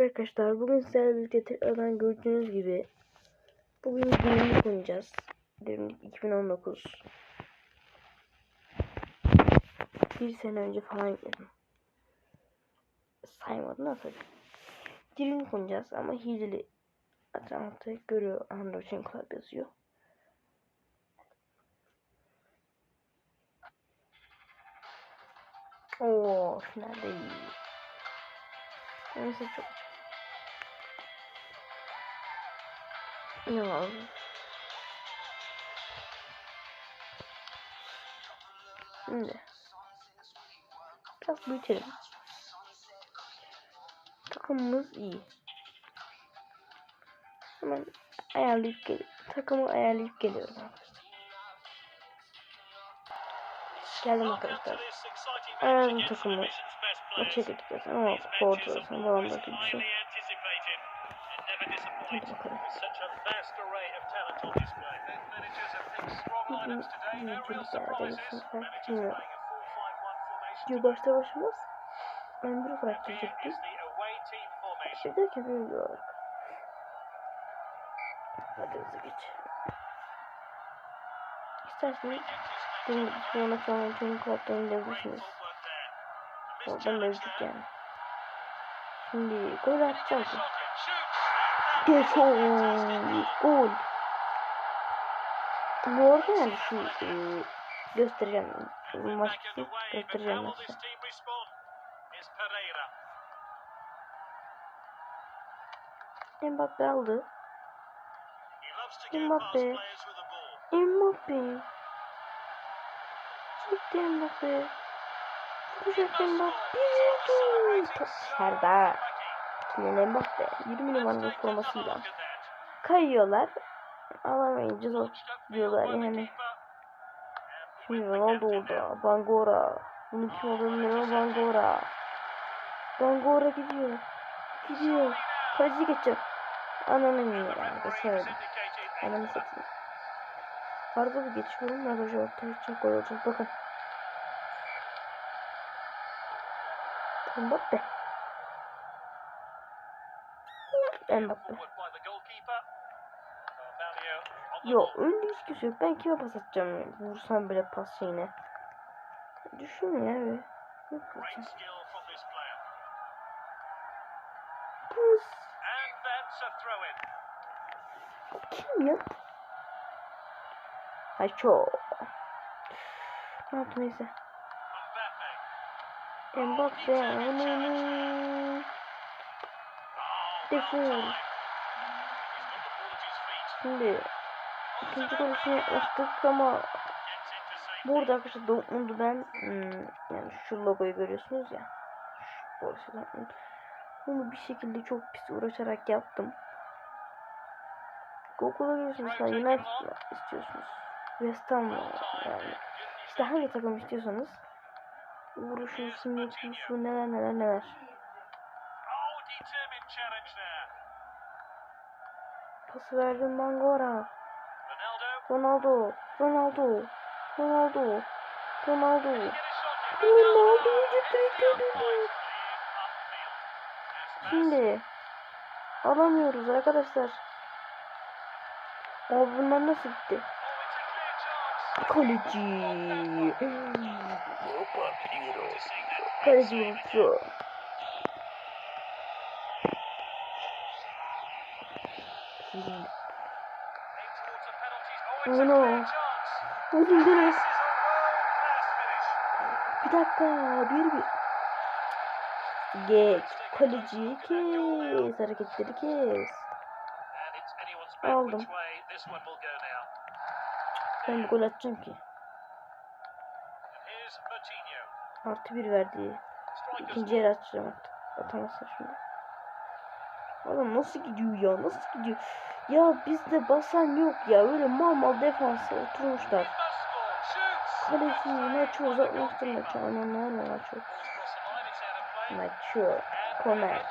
Arkadaşlar bugün sizlerle birlikte tekrardan gördüğünüz gibi bugün günlük oynayacağız. Günlük 2019. Bir sene önce falan girdim. Saymadım tabii. Günlük oynayacağız ama hileli. Atlanta görüyor. Android Club yazıyor. Oo, finalde. Neyse çok Var? Şimdi biraz büyütelim. Takımımız iyi. Hemen ayarlayıp gel takımı ayarlayıp geliyorum. Geldim arkadaşlar. Ayarladım takımı. Maça gideceğiz ama sporcu olsun falan da bir şey. Hadi bakalım. Videoda gelişmişler bilmiyorum. Video başta başımız ben bir olarak çekecektim. Bir de kendi video olarak. Hadi hızlı geç. İsterseniz gibi sonra sonra tüm kulaktan indirebilirsiniz. Oradan mevcut yani. Şimdi gol atacağız. Gol. Gol. Bu arada yani şu e, göstereceğim. Maç göstereceğim size. Mbappe aldı. Mbappe. Mbappe. Gitti Mbappe. Vuracak Mbappe. Top dışarıda. Mbappe. 20 numaranın formasıyla. Kayıyorlar. Alamayınca zor diyorlar yani. Şimdi Ronaldo orada. Bangora. Bunun kim olduğunu bilmiyorum. Bangora. Bangora gidiyor. Gidiyor. Kaleci geçecek. Ananın ya. Geçemedim. Ananı satayım. Arada bir geçiyorum. Mesajı ortaya çok gol olacak. Bakın. Mbappe. Mbappe. Yo önde hiç kimse yok. Ben kime pas atacağım? yani? Vursam bile pas şeyine. Düşün ya be. Yok. Pus. Kim ya? Ay çok. Ne yaptı neyse. Mbappe. Onu. Defol. Şimdi ikinci için yaklaştık ama burada arkadaşlar Dortmund'u ben hmm, yani şu logoyu görüyorsunuz ya Borussia Dortmund bunu bir şekilde çok pis uğraşarak yaptım. Google'a giriyorsunuz falan United istiyorsunuz? West Ham? Yani işte hangi takım istiyorsanız vuruşu, simyeti, şu neler neler neler. Pası verdim Mangora. Ronaldo. Ronaldo. Ronaldo. Ronaldo. Ronaldo. Şimdi alamıyoruz arkadaşlar. Abi bunlar nasıl gitti? Kaleci. Kaleci vurdu. Bruno. Vurdum Deniz. Bir dakika. Bir bir. Geç. Kaleciyi kes. Hareketleri kes. Aldım. Ben bir gol atacağım ki. Artı bir verdi. İkinci yer atacağım artık. Atamazsa şimdi. Oğlum nasıl gidiyor ya? Nasıl gidiyor? Ya bizde basan yok ya. Öyle mal mal defansa oturmuşlar. Kaleci maçı uzatmıştır maçı. Ananlar maçı. Maçı. Koner.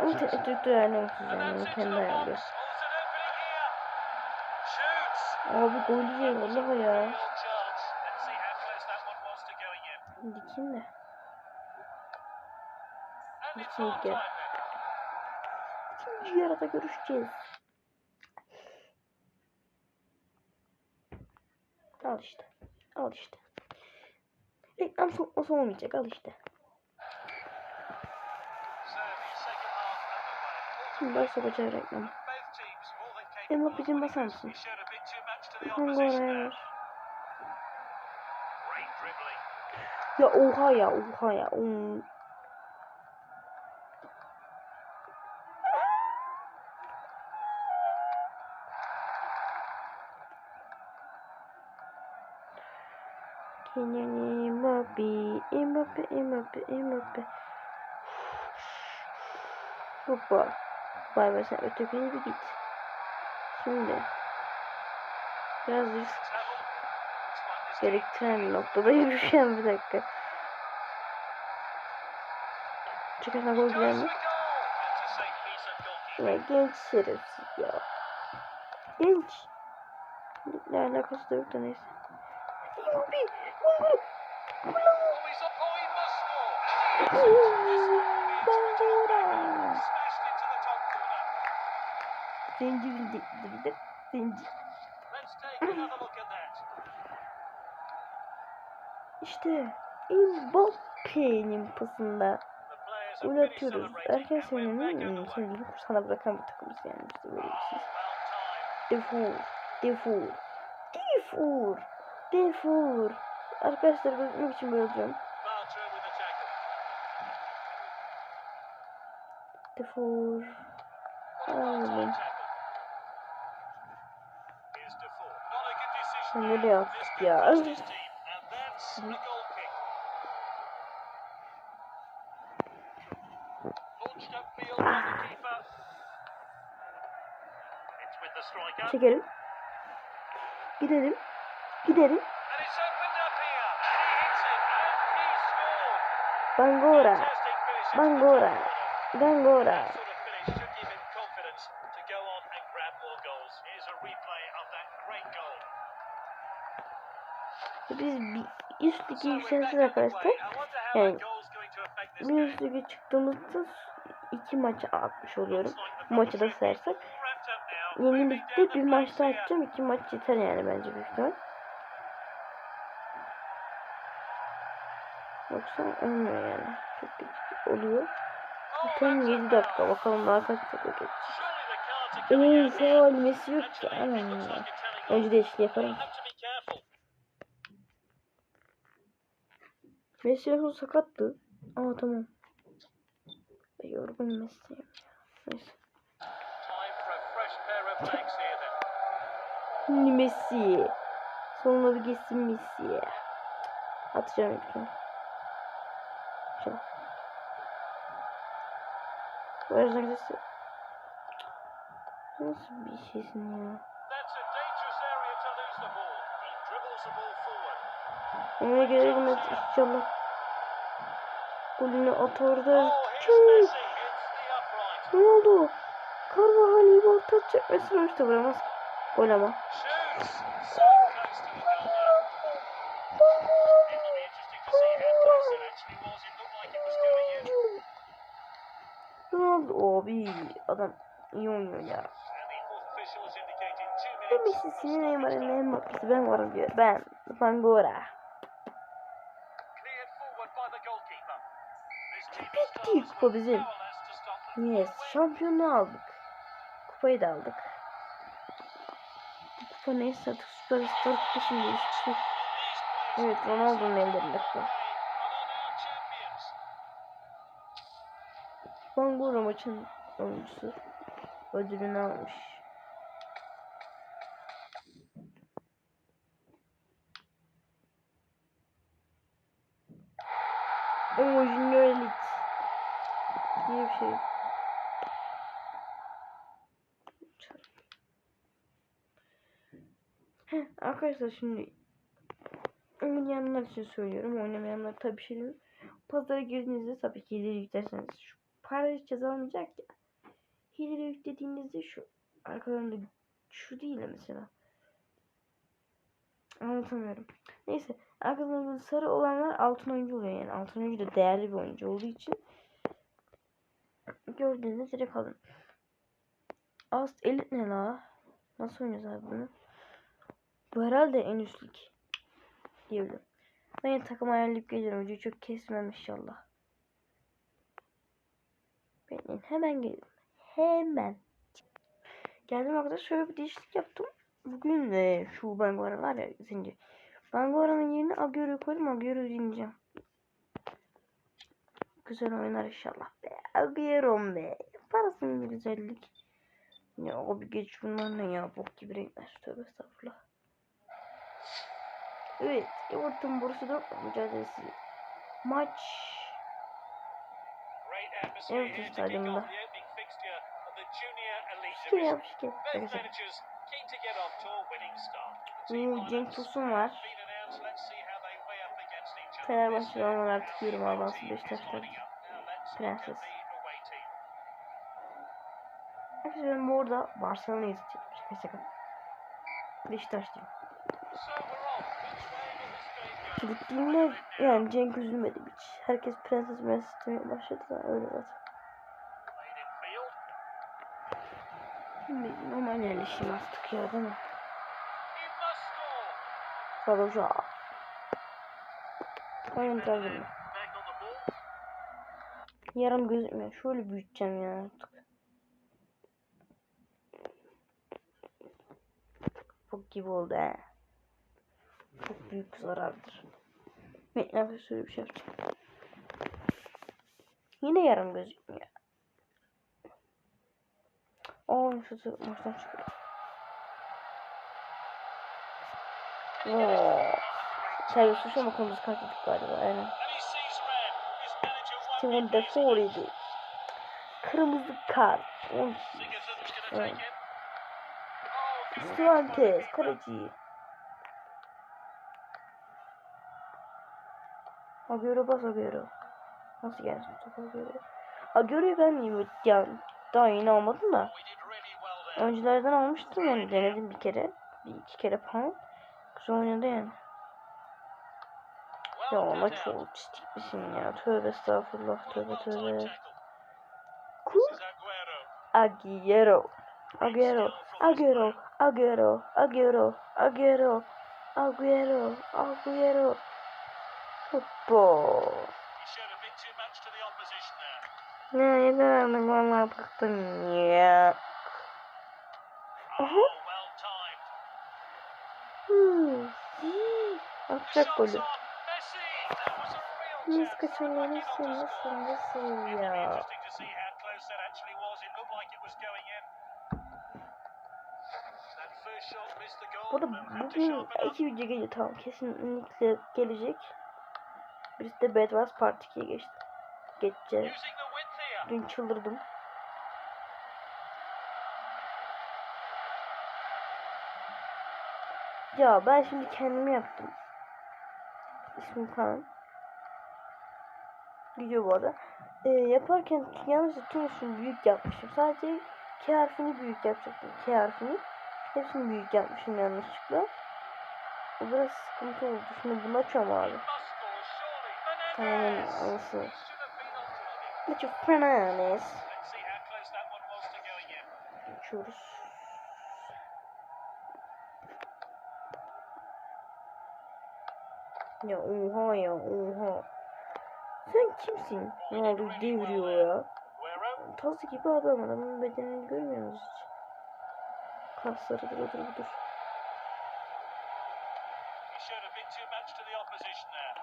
Ama teknik direktör ayarlamışız yani. Kendi ayarlıyor. Abi gol yiyor vallahi ya. Şimdi kim de? Şey gel. İkinci yarıda görüşeceğiz. Al işte. Al işte. Reklam sokması olmayacak. Al işte. Şimdi bas sokacağım reklamı. Mbappe'cim basar mısın? Hangi oraya ver? Ya oha ya oha ya. Hmm. Kylian Mbappe, Mbappe, Mbappe, Mbappe. Hoppa. Vay be sen ötekine bir git. Şimdi. Biraz risk gerektiren bir noktada yürüyeceğim bir dakika. Çıkarsa gol girer mi? Ya genç şerefsiz ya. Genç. Ne alakası da yok da neyse. Mbappe! Mbappe! Zenci bildik. Zenci. İşte Mbappe'nin pasında gol atıyoruz. Erken seviyenin kendini kursana bırakan bir takımız yani işte böyle bir şey. Defur, defur, defur, defur. Arkadaşlar gözükmek için böyle yapıyorum. Defur. Oğlum. Sen ne yaptık ya? Çekelim. Gidelim. Gidelim. Bangora. Bangora. Bangora. Biz bir üst lige yükselsiz arkadaşlar. Yani bir üst çıktığımızda iki maç atmış oluyorum. Bu maçı da sayarsak. Yeni ligde bir maç daha atacağım. iki maç yeter yani bence büyük ihtimal. Yoksa olmuyor yani. Çok geç oluyor. Tam 7 dakika. Bakalım daha kaç dakika geçecek. Eee faul Messi yok ki. Hemen ya. Önce de eşli yaparım. Messi yoksa sakattı. Aa tamam. Yorgun Messi. Neyse. Şimdi Messi. Sonuna bir geçsin Messi. Atacağım ilk gün. Şöyle. Next? Nasıl bir şeysin ya? Ona göre girmez inşallah. Golünü atardı. Çüy. Ne oldu? Carvajal iyi orta. Mesela işte vuramaz. Gol ama. Ronaldo abi adam iyi oynuyor ya. Ne Messi'si Neymar'ın ne Mbappe'si ben varım diyor. Ben Bangora. Bitti kupa bizim. Yes şampiyonluğu aldık. Kupayı da aldık. Kupa neyse artık Süperstar kupası mı hiçbir şey. Evet Ronaldo'nun ellerinde kupa. Bangora maçın oyuncusu ödülünü almış. O Junior Elite diye bir şey. Heh, arkadaşlar şimdi oynayanlar için söylüyorum. Oynamayanlar tabii şey değil. Pazara girdiğinizde tabii ki ileri yüklerseniz şu para hiç yazılmayacak ya. Hileli yüklediğinizde şu arkalarında şu değil de mesela. Anlatamıyorum. Neyse arkalarında sarı olanlar altın oyuncu oluyor yani. Altın oyuncu da değerli bir oyuncu olduğu için Gördüğünüz direkt alın. Az elit ne la? Nasıl oynuyoruz abi bunu? Bu herhalde en üstlük. Diyebilirim. Ben takım ayarlayıp geliyorum. Ucu çok kesmem inşallah. Bekleyin hemen geliyorum. Hemen. Geldim arkadaşlar şöyle bir değişiklik yaptım. Bugün e, şu Bangoran var ya zincir. Bangoran'ın yerine Agüero koydum. Agüero dinleyeceğim. Güzel oynar inşallah be. Agüero be. Yaparsın bir güzellik. Ya o bir geç bunlar ne ya bok gibi renkler. Tövbe estağfurullah. Evet. Everton Borussia Dortmund mücadelesi. Maç Everton stadyumunda. yap şike. Arkadaşlar. Hmm, Cenk Tosun var. Fenerbahçe onlar artık yürüm abansın Beşiktaş'tan. Prenses. Arkadaşlar ben bu arada Barcelona'yı izleyeceğim. Şaka şaka. Beşiktaş diyorum. Gittiğimde yani Cenk üzülmedi hiç. Herkes prenses prenses demeye başladı da öyle zaten. Şimdi normal yerleşim artık ya değil mi? Saroja. Oyun tarzım. Yarım gözükmüyor. Şöyle büyüteceğim ya artık. Çok gibi oldu he. Çok büyük zarardır. Bekle şöyle bir şey yapacağım. Yine yarım gözükmüyor. Oo şu maçtan çıkıyor. Oo. Servisli şu makamızı kaçırdık galiba. Aynen. Steven Defoe idi. Kırmızı kart. Evet. Suantez, kaleci. Agüero bas Agüero. Nasıl gelsin top Agüero? Agüero'yu ben miyim? Ya, daha yeni almadım da. Öncülerden almıştım yani denedim bir kere. Bir iki kere falan. Güzel oynadı yani. Ya ama çok çistik misin ya? Tövbe estağfurullah. Tövbe tövbe. Ku Agüero. Agüero. Agüero. Agüero. Agüero. Agüero. Agüero. Agüero. Futbol. Ya yeter artık valla bıktım ya. Aha. Atacak golü. Biz kaçırıyor nasıl nasıl nasıl ya. Burada bugün iki video geliyor. Tamam kesinlikle gelecek. Birisi de Bad Wars Part 2'ye geçti. Geçeceğiz. Dün çıldırdım. Ya ben şimdi kendimi yaptım. İsmim Kaan. Gidiyor bu arada. Ee, yaparken yanlışlıkla tüm ismini büyük yapmışım. Sadece K harfini büyük yapacaktım. K harfini. Hepsini büyük yapmışım yanlışlıkla. O biraz sıkıntı oldu. Şimdi bunu açıyorum abi. Tamam anası. Maçı Fernandes. Geçiyoruz. Ya oha ya oha. Sen kimsin? Ne oldu deviriyor ya. Tazı gibi adam adamın bedenini görmüyor musunuz hiç? Kasları dur dur dur.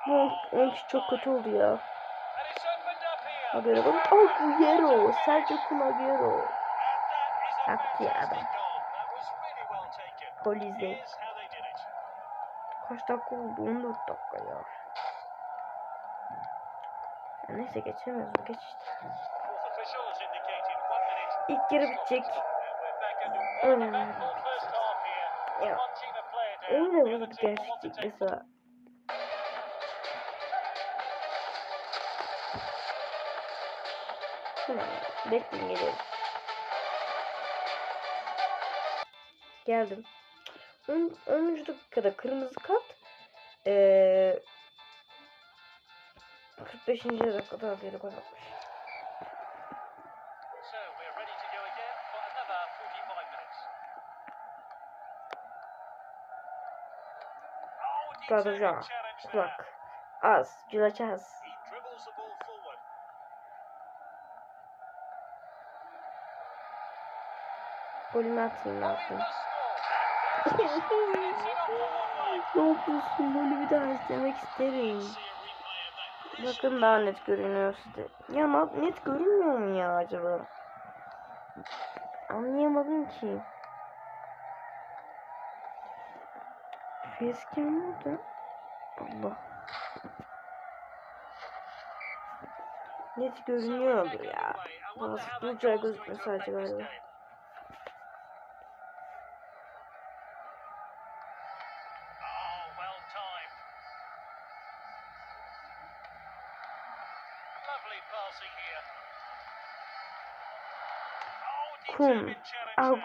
Bu onun için çok kötü oldu ya. Agüero bak. Agüero. Sergio Kun Agüero. Hakkı ya adam. Polize. Kaç dakika oldu? 14 dakika ya. ya neyse geçemiyoruz. Geç işte. İlk yarı bitecek. Önemli. Ya. Öyle bir değişiklik mesela. Çıkın. Bekleyin geliyorum. Geldim. 10. 10. dakikada kırmızı kart. Ee, 45. dakikada geri gol atmış. Kulaca. Kulak. Az. Gülaç az. Golümü atayım ne yapayım. ne yapıyorsun? Golü bir daha izlemek isterim. Bakın daha net görünüyor işte. Ya net görünmüyor mu ya acaba? Anlayamadım ki. Facecam nerede? Allah. Net görünüyordu ya. Bazı gözükmüyor sadece galiba.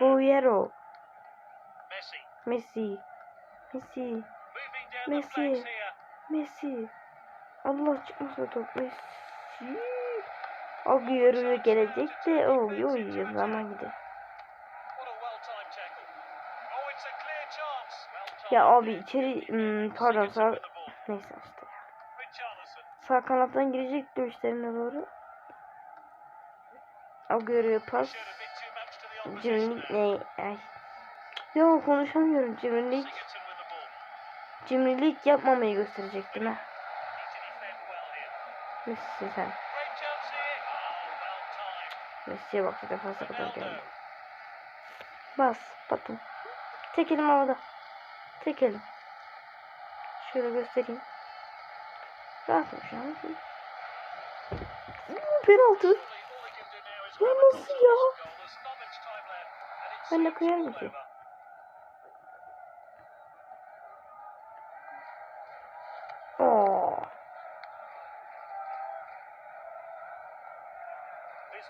Agüero. Messi Messi. Messi. Messi. Allah çıkmasa top Messi. Agüero gelecek de oy oy zaman tackle. Oh. Ya abi içeri hmm, pardon sağ neyse işte. Sağ kanattan girecek dövüşlerine doğru. Agüero'ya pas. Cimrilik ne? Ya konuşamıyorum cimrilik. Cimrilik yapmamayı gösterecektim ha. Messi sen. Messi'ye bak bir defansa kadar geldi. Bas batın. Tek elim havada. Tek. Şöyle göstereyim. Rahatım şu an. Penaltı. Ya nasıl ya?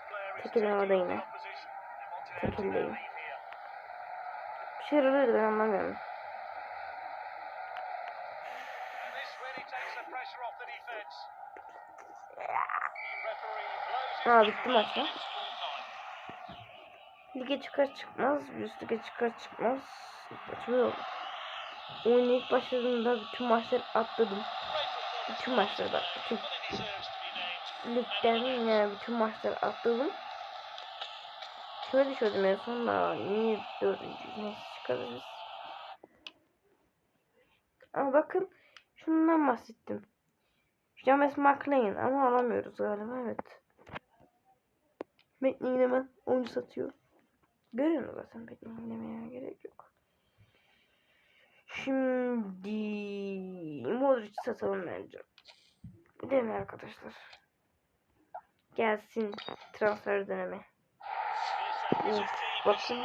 Player is Tekelin havada taking on yine. Tekildeyim. Bir şey oluyor ben anlamıyorum. Aa bitti maç ya. Lige çıkar çıkmaz, üst lige çıkar çıkmaz. Oldu. Oyuna ilk başladığımda bütün maçları atladım. Bütün maçları bak. Bütün ligden yani bütün maçları atladım. Kime düşüyordum en son da niye dördüncü neyse çıkarırız. Ama bakın şundan bahsettim. James McLean ama alamıyoruz galiba evet. McLean hemen oyuncu satıyor. Görüyorsunuz zaten McLean demeye gerek yok. Şimdi Modric satalım bence. Değil mi arkadaşlar? Gelsin transfer dönemi. Bakın.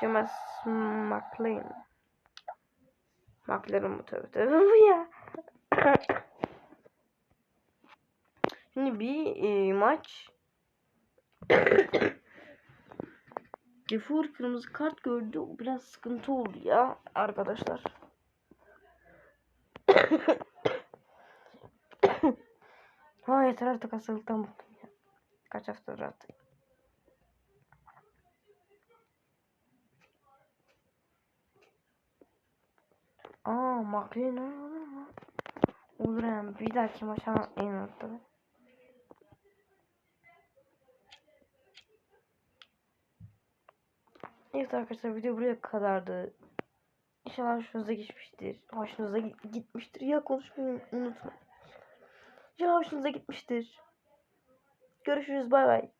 James McLean. McLaren bu tabi tabi bu ya. Şimdi bir e, maç Defour kırmızı kart gördü. O biraz sıkıntı oldu ya arkadaşlar. ha yeter artık hastalıktan bıktım ya. Kaç haftadır artık. Aa McLean olur mu? Olur yani. Bir dahaki maça en altta. Evet arkadaşlar video buraya kadardı. İnşallah hoşunuza gitmiştir. Hoşunuza gi- gitmiştir. Ya konuşmayı unutma. İnşallah hoşunuza gitmiştir. Görüşürüz bay bay.